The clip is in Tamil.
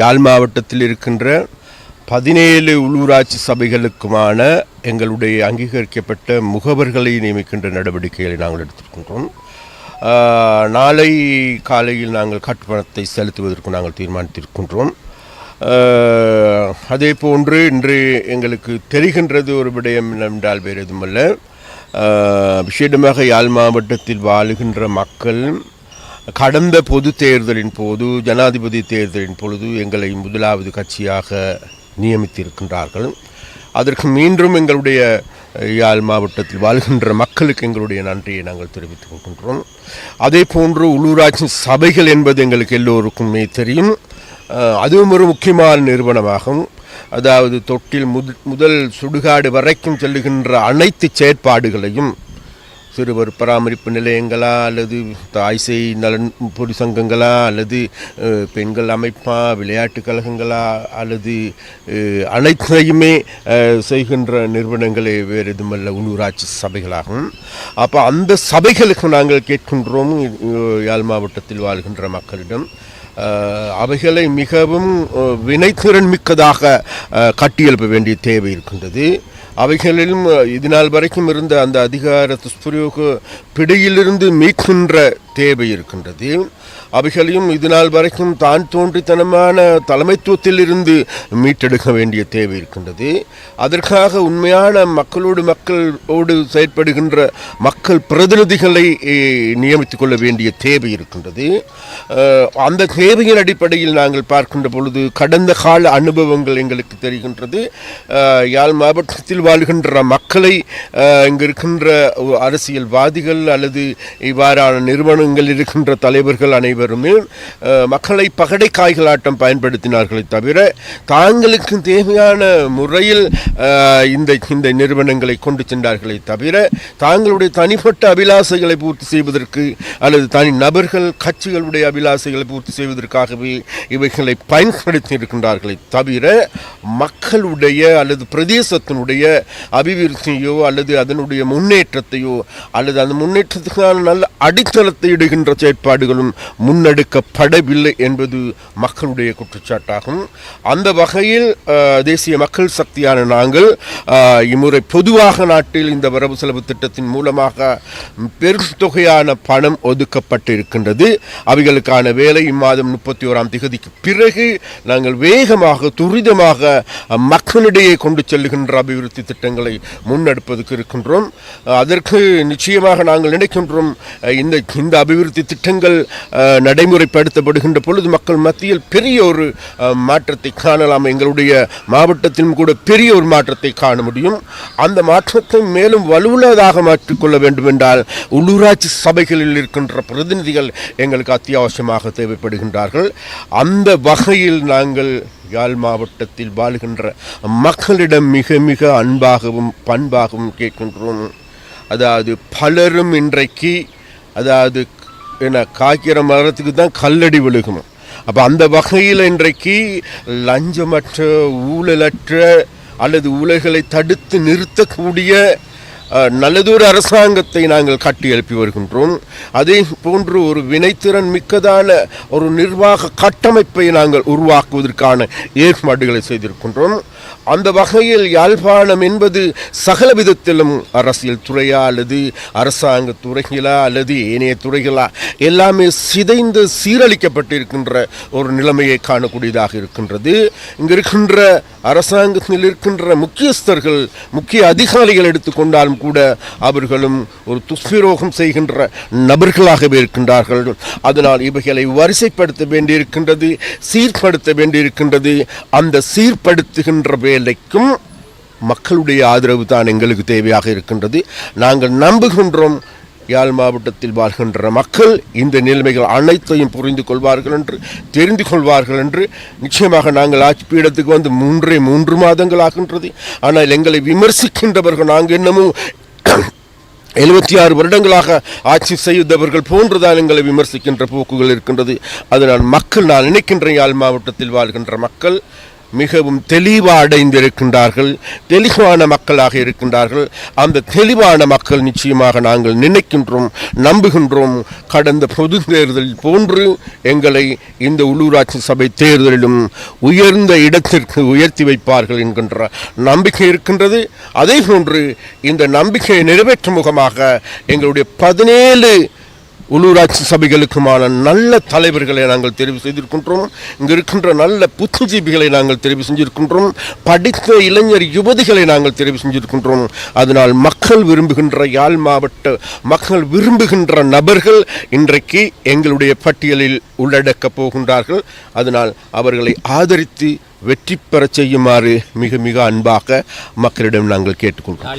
யாழ் மாவட்டத்தில் இருக்கின்ற பதினேழு உள்ளூராட்சி சபைகளுக்குமான எங்களுடைய அங்கீகரிக்கப்பட்ட முகவர்களை நியமிக்கின்ற நடவடிக்கைகளை நாங்கள் எடுத்திருக்கின்றோம். நாளை காலையில் நாங்கள் கட்டுப்பணத்தை செலுத்துவதற்கு நாங்கள் தீர்மானித்திருக்கின்றோம். அதே போன்று இன்று எங்களுக்கு தெரிகின்றது ஒரு விடயம் என்றால் வேறு எதுவுமல்ல. அல்ல விசேடமாக யாழ் மாவட்டத்தில் வாழுகின்ற மக்கள் கடந்த பொது தேர்தலின் போது ஜனாதிபதி தேர்தலின் பொழுது எங்களை முதலாவது கட்சியாக நியமித்திருக்கின்றார்கள். அதற்கு மீண்டும் எங்களுடைய யாழ் மாவட்டத்தில் வாழ்கின்ற மக்களுக்கு எங்களுடைய நன்றியை நாங்கள் தெரிவித்துக் கொள்கின்றோம். அதே போன்று உள்ளூராட்சி சபைகள் என்பது எங்களுக்கு எல்லோருக்குமே தெரியும். அதுவும் ஒரு முக்கியமான நிறுவனமாகும். அதாவது தொட்டில் முதல் சுடுகாடு வரைக்கும் செல்லுகின்ற அனைத்து செயற்பாடுகளையும் சிறுவர் பராமரிப்பு நிலையங்களா அல்லது தாய்சை நலன் பொது சங்கங்களா அல்லது பெண்கள் அமைப்பா விளையாட்டு கழகங்களா அல்லது அனைத்தையுமே செய்கின்ற நிறுவனங்களே வேறு எதுமல்ல உள்ளூராட்சி சபைகளாகும். அப்போ அந்த சபைகளுக்கு நாங்கள் கேட்கின்றோம் யாழ் மாவட்டத்தில் வாழ்கின்ற மக்களிடம். அவைகளை மிகவும் வினைத்திறன் மிக்கதாக கட்டியெழுப்ப வேண்டிய தேவை இருக்கின்றது. அவைகளிலும் இதனால் வரைக்கும் இருந்த அந்த அதிகார துஷ்பிரயோக பிடியிலிருந்து மீட்கின்ற தேவை இருக்கின்றது. அவைகளையும் இதுநாள் வரைக்கும் தான் தோன்றித்தனமான தலைமைத்துவத்தில் இருந்து மீட்டெடுக்க வேண்டிய தேவை இருக்கின்றது. அதற்காக உண்மையான மக்களோடு மக்களோடு செயற்படுகின்ற மக்கள் பிரதிநிதிகளை நியமித்துக் கொள்ள வேண்டிய தேவை இருக்கின்றது. அந்த தேவையின் அடிப்படையில் நாங்கள் பார்க்கின்ற பொழுது கடந்த கால அனுபவங்கள் எங்களுக்கு தெரிகின்றது. யாழ் மாவட்டத்தில் வாழ்கின்ற மக்களை இங்கு இருக்கின்ற அரசியல்வாதிகள் அல்லது இவ்வாறான நிறுவனங்கள் இருக்கின்ற தலைவர்கள் அனைவருமே மக்களை பகடை காய்களாட்டம் பயன்படுத்தினார்களே தவிர தாங்களுக்கு தேவையான முறையில் இந்த இந்த நிறுவனங்களை கொண்டு சென்றார்களே தவிர தாங்களுடைய தனிப்பட்ட அபிலாசைகளை பூர்த்தி செய்வதற்கு அல்லது தனி நபர்கள் கட்சிகளுடைய அபிலாசைகளை பூர்த்தி செய்வதற்காகவே இவைகளை பயன்படுத்தி இருக்கின்றார்களே தவிர மக்களுடைய அல்லது பிரதேசத்தினுடைய அபிவிருத்தியோ அல்லது அதனுடைய முன்னேற்றத்தையோ அல்லது அந்த முன்னேற்றத்துக்கான நல்ல அடித்தளத்தை தலையிடுகின்ற செயற்பாடுகளும் முன்னெடுக்கப்படவில்லை என்பது மக்களுடைய குற்றச்சாட்டாகும். அந்த வகையில் தேசிய மக்கள் சக்தியான நாங்கள் இம்முறை பொதுவாக நாட்டில் இந்த வரவு செலவு திட்டத்தின் மூலமாக பெரும் தொகையான பணம் ஒதுக்கப்பட்டிருக்கின்றது. அவைகளுக்கான வேலை இம்மாதம் முப்பத்தி ஓராம் திகதிக்கு பிறகு நாங்கள் வேகமாக துரிதமாக மக்களிடையே கொண்டு செல்லுகின்ற அபிவிருத்தி திட்டங்களை முன்னெடுப்பதற்கு இருக்கின்றோம். அதற்கு நிச்சயமாக நாங்கள் நினைக்கின்றோம் இந்த இந்த அபிவிருத்தி திட்டங்கள் நடைமுறைப்படுத்தப்படுகின்ற பொழுது மக்கள் மத்தியில் பெரிய ஒரு மாற்றத்தை காணலாம். எங்களுடைய மாவட்டத்திலும் கூட பெரிய ஒரு மாற்றத்தை காண முடியும். அந்த மாற்றத்தை மேலும் வலுவுள்ளதாக மாற்றிக்கொள்ள வேண்டும் என்றால் உள்ளூராட்சி சபைகளில் இருக்கின்ற பிரதிநிதிகள் எங்களுக்கு அத்தியாவசியமாக தேவைப்படுகின்றார்கள். அந்த வகையில் நாங்கள் யாழ் மாவட்டத்தில் வாழ்கின்ற மக்களிடம் மிக மிக அன்பாகவும் பண்பாகவும் கேட்கின்றோம். அதாவது பலரும் இன்றைக்கு அதாவது என்ன காய்க்கிற மரத்துக்கு தான் கல்லடி விழுகும் அப்போ அந்த வகையில் இன்றைக்கு லஞ்சமற்ற ஊழலற்ற அல்லது ஊழல்களை தடுத்து நிறுத்தக்கூடிய நல்லதொரு அரசாங்கத்தை நாங்கள் கட்டி எழுப்பி வருகின்றோம். அதே போன்று ஒரு வினைத்திறன் மிக்கதான ஒரு நிர்வாக கட்டமைப்பை நாங்கள் உருவாக்குவதற்கான ஏற்பாடுகளை செய்திருக்கின்றோம். அந்த வகையில் யாழ்ப்பாணம் என்பது சகல விதத்திலும் அரசியல் துறையா அல்லது அரசாங்க துறைகளா அல்லது ஏனைய துறைகளா எல்லாமே சிதைந்து சீரழிக்கப்பட்டிருக்கின்ற ஒரு நிலைமையை காணக்கூடியதாக இருக்கின்றது. இங்கு இருக்கின்ற அரசாங்கத்தில் இருக்கின்ற முக்கியஸ்தர்கள் முக்கிய அதிகாரிகள் எடுத்துக்கொண்டாலும் கூட அவர்களும் ஒரு துஷ்பிரோகம் செய்கின்ற நபர்களாகவே இருக்கின்றார்கள். அதனால் இவைகளை வரிசைப்படுத்த வேண்டியிருக்கின்றது சீர்படுத்த வேண்டியிருக்கின்றது. அந்த சீர்படுத்துகின்ற வேலைக்கும் மக்களுடைய ஆதரவு தான் எங்களுக்கு தேவையாக இருக்கின்றது. நாங்கள் நம்புகின்றோம். யாழ் மாவட்டத்தில் வாழ்கின்ற மக்கள் இந்த நிலைமைகள் அனைத்தையும் புரிந்து கொள்வார்கள் என்று தெரிந்து கொள்வார்கள் என்று நிச்சயமாக நாங்கள் ஆட்சி பீடத்துக்கு வந்து மூன்றே மூன்று மாதங்கள் ஆகின்றது. ஆனால் எங்களை விமர்சிக்கின்றவர்கள் நாங்கள் என்னமோ எழுபத்தி ஆறு வருடங்களாக ஆட்சி செய்தவர்கள் போன்றுதான் எங்களை விமர்சிக்கின்ற போக்குகள் இருக்கின்றது. அதனால் மக்கள் நான் நினைக்கின்ற யாழ் மாவட்டத்தில் வாழ்கின்ற மக்கள் மிகவும் தெளிவா அடைந்திருக்கின்றார்கள் தெளிவான மக்களாக இருக்கின்றார்கள். அந்த தெளிவான மக்கள் நிச்சயமாக நாங்கள் நினைக்கின்றோம் நம்புகின்றோம். கடந்த பொது தேர்தல் போன்று எங்களை இந்த உள்ளூராட்சி சபை தேர்தலிலும் உயர்ந்த இடத்திற்கு உயர்த்தி வைப்பார்கள் என்கின்ற நம்பிக்கை இருக்கின்றது. அதே போன்று இந்த நம்பிக்கையை நிறைவேற்றும் முகமாக எங்களுடைய பதினேழு உள்ளூராட்சி சபைகளுக்குமான நல்ல தலைவர்களை நாங்கள் தெரிவு செய்திருக்கின்றோம். இங்கே இருக்கின்ற நல்ல புத்திஜீவிகளை நாங்கள் தெரிவு செஞ்சிருக்கின்றோம். படித்த இளைஞர் யுவதிகளை நாங்கள் தெரிவு செஞ்சிருக்கின்றோம். அதனால் மக்கள் விரும்புகின்ற யாழ் மாவட்ட மக்கள் விரும்புகின்ற நபர்கள் இன்றைக்கு எங்களுடைய பட்டியலில் உள்ளடக்கப் போகின்றார்கள். அதனால் அவர்களை ஆதரித்து வெற்றி பெறச் செய்யுமாறு மிக மிக அன்பாக மக்களிடம் நாங்கள் கேட்டுக்கொள்கிறோம்.